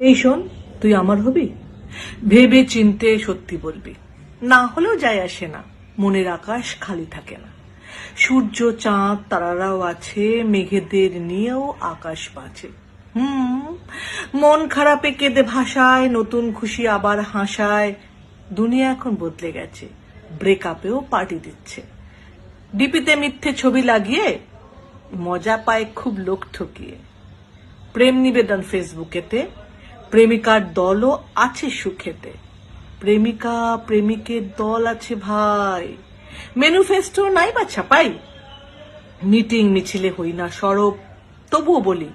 এই শোন, তুই আমার হবি? ভেবে চিনতে সত্যি বলবি। না হলেও যায় আসে না, মনের আকাশ খালি থাকে না। সূর্য, চাঁদ, তারারাও আছে, মেঘেদের নিয়েও আকাশ বাঁচে হুম, মন খারাপে কেঁদে ভাসায়, নতুন খুশি আবার হাসায়। দুনিয়া এখন বদলে গেছে ব্রেকআপেও পার্টি দিচ্ছে। ডিপিতে মিথ্যে ছবি লাগিয়ে, মজা পায় খুব লোক ঠকিয়ে। প্রেম নিবেদন ফেসবুকেতে প্রেমিকার দলও আছে সুখেতে। প্রেমিকা, প্রেমিকের দল আছে ভাই। ম্যানুফেস্টো নাই বা ছাপাই? মিটিং মিছিলে হই না সরব, তবুও বলি,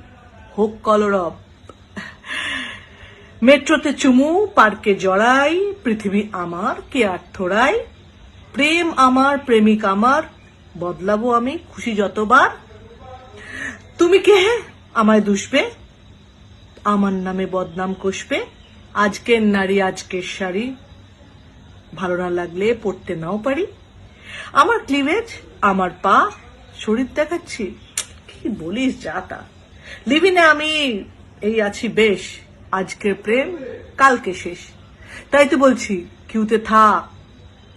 হোক কলরব। মেট্রোতে চুমু, পার্কে জড়াই, পৃথিবী আমার, কে আর থোড়াই? প্রেম আমার, প্রেমিক আমার, বদলাবো আমি খুশি যতবার। তুমি কে? আমায় দুষবে? আমার নামে বদনাম কষবে। আজকের নারী আজকের শাড়ি। ভালো না লাগলে পড়তে নাও পারি। আমার ক্লিভেজ আমার পা, শরীর দেখাচ্ছি। কি বলিস যা তা। লিভিনে আমি এই আছি বেশ। আজকের প্রেম, কালকে শেষ। তাই তো বলছি, কিউতে থাক।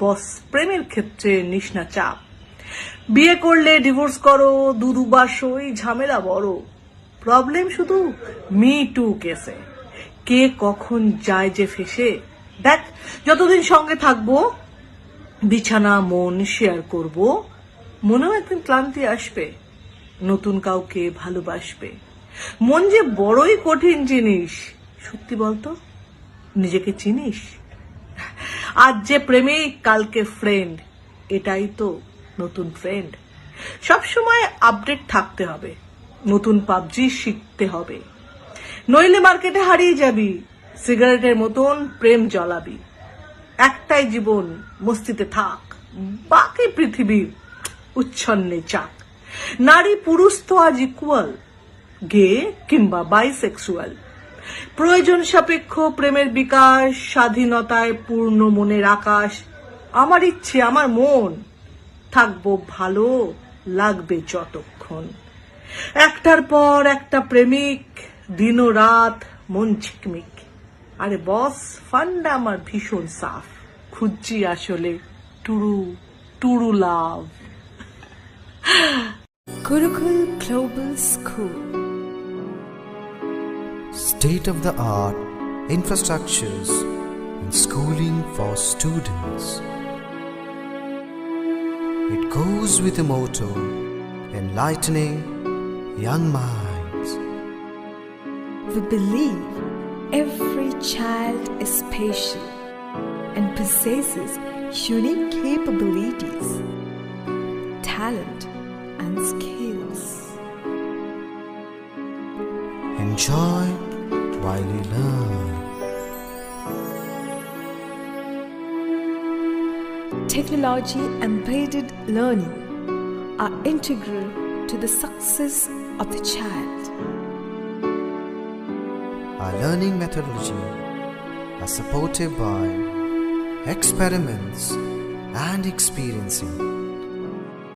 বস, প্রেমের ক্ষেত্রে নিস না চাপ। বিয়ে করলে ডিভোর্স করো দু দুবার সই ঝামেলা বড়। প্রবলেম শুধু মি টু কেসে। কে কখন যায় যে ফেসে। দেখ, যতদিন সঙ্গে থাকব, বিছানা, মন শেয়ার করব, মনেও একদিন ক্লান্তি আসবে, নতুন কাউকে ভালোবাসবে। মন যে বড়ই কঠিন জিনিস, সত্যি বলতো? নিজেকে চিনিস? আজ যে প্রেমিক, কালকে ফ্রেন্ড এটাই তো নতুন ফ্রেন্ড সবসময় আপডেট থাকতে হবে। নতুন পাবজি শিখতে হবে। নইলে মার্কেটে হারিয়ে যাবি, সিগারেটের মতন প্রেম জ্বলাবি। একটাই জীবন, মস্তিতে থাক, বাকি পৃথিবী উচ্ছন্নে চাক। নারী পুরুষ তো আজ ইকুয়াল গে কিংবা বাইসেক্সুয়াল প্রয়োজন সাপেক্ষ প্রেমের বিকাশ, স্বাধীনতায় পূর্ণ মনের আকাশ। আমার ইচ্ছে, আমার মন, থাকব ভালো লাগবে যতক্ষণ। একটার পর একটা প্রেমিক দিন রাত মন ঝিকমিক আরে বস ফান্ডা আমার ভীষণ সাফ খুঁজছি আসলে true true love Gurukul Global School. state of the art infrastructures and schooling for students. It goes with the motto enlightening young minds. We believe every child is special and possesses unique capabilities, talent, and skills. Enjoy while you learn. Technology embedded learning are integral to the success of the child. Our learning methodology are supported by experiments and experiencing.